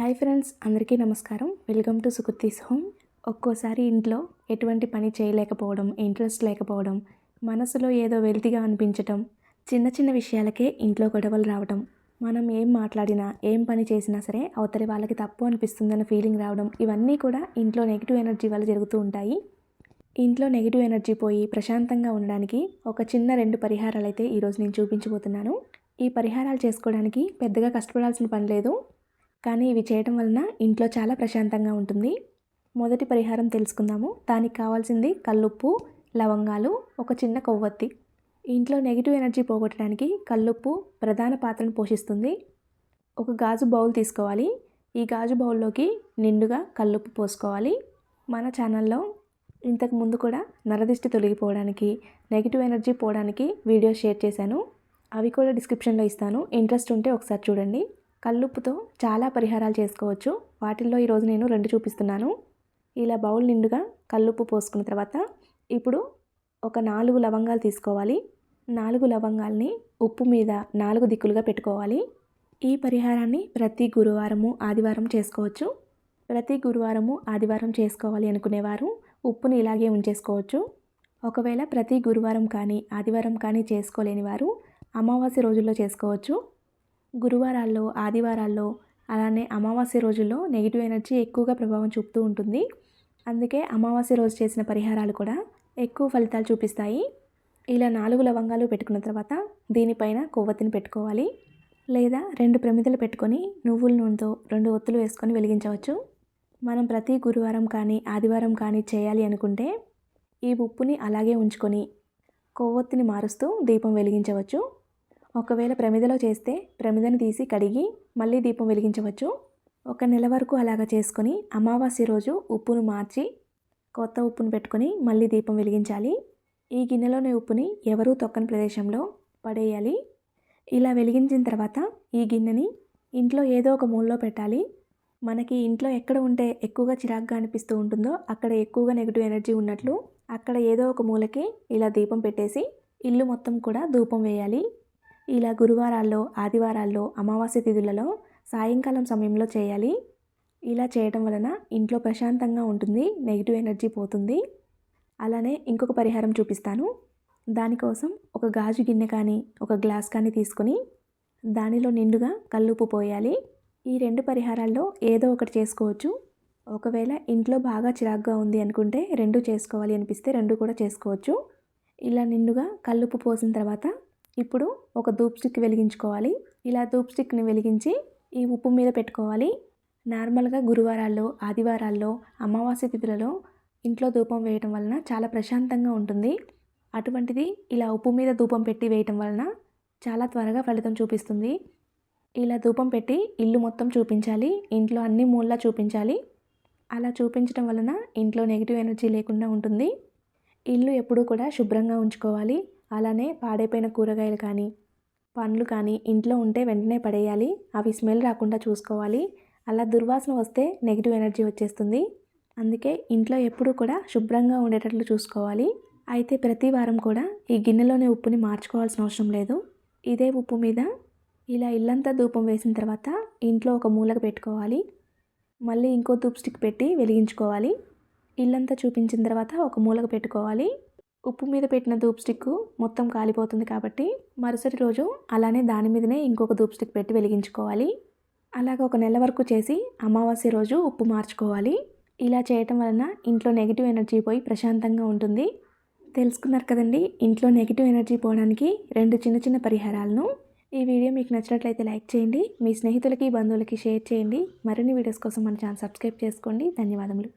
Hi friends అందరికీ నమస్కారం. Welcome to సుకుతీస్ హోమ్. ఒక్కోసారి ఇంట్లో ఎటువంటి పని చేయలేకపోవడం ఇంట్రెస్ట్ లేకపోవడం మనసులో ఏదో వెలితిగా అనిపించటం చిన్న చిన్న విషయాలకే ఇంట్లో గొడవలు రావడం మనం ఏం మాట్లాడినా ఏం పని చేసినా సరే అవతలి వాళ్ళకి తప్పు అనిపిస్తుందన్న ఫీలింగ్ రావడం ఇవన్నీ కూడా ఇంట్లో నెగిటివ్ ఎనర్జీ వల్ల జరుగుతూ ఉంటాయి. ఇంట్లో నెగిటివ్ ఎనర్జీ పోయి ప్రశాంతంగా ఉండడానికి ఒక చిన్న రెండు పరిహారాలు అయితే ఈరోజు నేను చూపించబోతున్నాను. ఈ పరిహారాలు చేసుకోవడానికి పెద్దగా కష్టపడాల్సిన పని లేదు. కానీ ఇవి చేయడం వలన ఇంట్లో చాలా ప్రశాంతంగా ఉంటుంది. మొదటి పరిహారం తెలుసుకుందాము. దానికి కావాల్సింది కల్లుప్పు లవంగాలు ఒక చిన్న కొవ్వొత్తి. ఇంట్లో నెగిటివ్ ఎనర్జీ పోగొట్టడానికి కల్లుప్పు ప్రధాన పాత్రను పోషిస్తుంది. ఒక గాజు బౌల్ తీసుకోవాలి. ఈ గాజు బౌల్లోకి నిండుగా కల్లుప్పు పోసుకోవాలి. మన ఛానల్లో ఇంతకు ముందు కూడా నరదిష్టి తొలగిపోవడానికి నెగిటివ్ ఎనర్జీ పోవడానికి వీడియో షేర్ చేశాను. అవి కూడా డిస్క్రిప్షన్లో ఇస్తాను. ఇంట్రెస్ట్ ఉంటే ఒకసారి చూడండి. కల్లుప్పుతో చాలా పరిహారాలు చేసుకోవచ్చు. వాటిల్లో ఈరోజు నేను రెండు చూపిస్తున్నాను. ఇలా బౌల్ నిండుగా కల్లుప్పు పోసుకున్న తర్వాత ఇప్పుడు ఒక నాలుగు లవంగాలు తీసుకోవాలి. నాలుగు లవంగాల్ని ఉప్పు మీద నాలుగు దిక్కులుగా పెట్టుకోవాలి. ఈ పరిహారాన్ని ప్రతి గురువారము ఆదివారం చేసుకోవచ్చు. ప్రతి గురువారము ఆదివారం చేసుకోవాలి అనుకునేవారు ఉప్పుని ఇలాగే ఉంచేసుకోవచ్చు. ఒకవేళ ప్రతి గురువారం కానీ ఆదివారం కానీ చేసుకోలేని వారు అమావాస్య రోజుల్లో చేసుకోవచ్చు. గురువారాల్లో ఆదివారాల్లో అలానే అమావాస్య రోజుల్లో నెగిటివ్ ఎనర్జీ ఎక్కువగా ప్రభావం చూపుతూ ఉంటుంది. అందుకే అమావాస్య రోజు చేసిన పరిహారాలు కూడా ఎక్కువ ఫలితాలు చూపిస్తాయి. ఇలా నాలుగు లవంగాలు పెట్టుకున్న తర్వాత దీనిపైన కొవ్వొత్తిని పెట్టుకోవాలి. లేదా రెండు ప్రమిదలు పెట్టుకొని నువ్వుల నూనెతో రెండు ఒత్తులు వేసుకొని వెలిగించవచ్చు. మనం ప్రతి గురువారం కానీ ఆదివారం కానీ చేయాలి అనుకుంటే ఈ ఉప్పుని అలాగే ఉంచుకొని కొవ్వొత్తిని మారుస్తూ దీపం వెలిగించవచ్చు. ఒకవేళ ప్రమిదలో చేస్తే ప్రమిదను తీసి కడిగి మళ్ళీ దీపం వెలిగించవచ్చు. ఒక నెల వరకు అలాగ చేసుకొని అమావాస్య రోజు ఉప్పును మార్చి కొత్త ఉప్పును పెట్టుకొని మళ్ళీ దీపం వెలిగించాలి. ఈ గిన్నెలోని ఉప్పుని ఎవరూ తొక్కని ప్రదేశంలో పడేయాలి. ఇలా వెలిగించిన తర్వాత ఈ గిన్నెని ఇంట్లో ఏదో ఒక మూలలో పెట్టాలి. మనకి ఇంట్లో ఎక్కడ ఉంటే ఎక్కువగా చిరాగ్గా అనిపిస్తూ ఉంటుందో అక్కడ ఎక్కువగా నెగిటివ్ ఎనర్జీ ఉన్నట్లు అక్కడ ఏదో ఒక మూలకి ఇలా దీపం పెట్టేసి ఇల్లు మొత్తం కూడా ధూపం వేయాలి. ఇలా గురువారాల్లో ఆదివారాల్లో అమావాస్య తిథులలో సాయంకాలం సమయంలో చేయాలి. ఇలా చేయటం వలన ఇంట్లో ప్రశాంతంగా ఉంటుంది నెగిటివ్ ఎనర్జీ పోతుంది. అలానే ఇంకొక పరిహారం చూపిస్తాను. దానికోసం ఒక గాజు గిన్నె కానీ ఒక గ్లాస్ కానీ తీసుకొని దానిలో నిండుగా కల్లుపు పోయాలి. ఈ రెండు పరిహారాల్లో ఏదో ఒకటి చేసుకోవచ్చు. ఒకవేళ ఇంట్లో బాగా చిరాగ్గా ఉంది అనుకుంటే రెండు చేసుకోవాలి అనిపిస్తే రెండు కూడా చేసుకోవచ్చు. ఇలా నిండుగా కల్లుపు పోసిన తర్వాత ఇప్పుడు ఒక ధూప్ స్టిక్ వెలిగించుకోవాలి. ఇలా ధూప్ స్టిక్ని వెలిగించి ఈ ఉప్పు మీద పెట్టుకోవాలి. నార్మల్గా గురువారాల్లో ఆదివారాల్లో అమావాస్య తిథులలో ఇంట్లో ధూపం వేయటం వలన చాలా ప్రశాంతంగా ఉంటుంది. అటువంటిది ఇలా ఉప్పు మీద ధూపం పెట్టి వేయటం వలన చాలా త్వరగా ఫలితం చూపిస్తుంది. ఇలా ధూపం పెట్టి ఇల్లు మొత్తం చూపించాలి. ఇంట్లో అన్ని మూల్లా చూపించాలి. అలా చూపించడం వలన ఇంట్లో నెగిటివ్ ఎనర్జీ లేకుండా ఉంటుంది. ఇల్లు ఎప్పుడూ కూడా శుభ్రంగా ఉంచుకోవాలి. అలానే పాడైపోయిన కూరగాయలు కానీ పండ్లు కానీ ఇంట్లో ఉంటే వెంటనే పడేయాలి. అవి స్మెల్ రాకుండా చూసుకోవాలి. అలా దుర్వాసన వస్తే నెగిటివ్ ఎనర్జీ వచ్చేస్తుంది. అందుకే ఇంట్లో ఎప్పుడూ కూడా శుభ్రంగా ఉండేటట్లు చూసుకోవాలి. అయితే ప్రతి వారం కూడా ఈ గిన్నెలోనే ఉప్పుని మార్చుకోవాల్సిన అవసరం లేదు. ఇదే ఉప్పు మీద ఇలా ఇల్లంతా ధూపం వేసిన తర్వాత ఇంట్లో ఒక మూలకు పెట్టుకోవాలి. మళ్ళీ ఇంకో ధూప్ స్టిక్ పెట్టి వెలిగించుకోవాలి. ఇల్లంతా చూపించిన తర్వాత ఒక మూలకు పెట్టుకోవాలి. ఉప్పు మీద పెట్టిన ధూప్ స్టిక్ మొత్తం కాలిపోతుంది కాబట్టి మరుసటి రోజు అలానే దాని మీదనే ఇంకొక ధూప్ స్టిక్ పెట్టి వెలిగించుకోవాలి. అలాగ ఒక నెల వరకు చేసి అమావాస్య రోజు ఉప్పు మార్చుకోవాలి. ఇలా చేయటం వలన ఇంట్లో నెగిటివ్ ఎనర్జీ పోయి ప్రశాంతంగా ఉంటుంది. తెలుసుకున్నారు కదండి ఇంట్లో నెగిటివ్ ఎనర్జీ పోవడానికి రెండు చిన్న చిన్న పరిహారాలను. ఈ వీడియో మీకు నచ్చినట్లయితే లైక్ చేయండి మీ స్నేహితులకి బంధువులకి షేర్ చేయండి. మరిన్ని వీడియోస్ కోసం మన ఛానల్ సబ్స్క్రైబ్ చేసుకోండి. ధన్యవాదములు.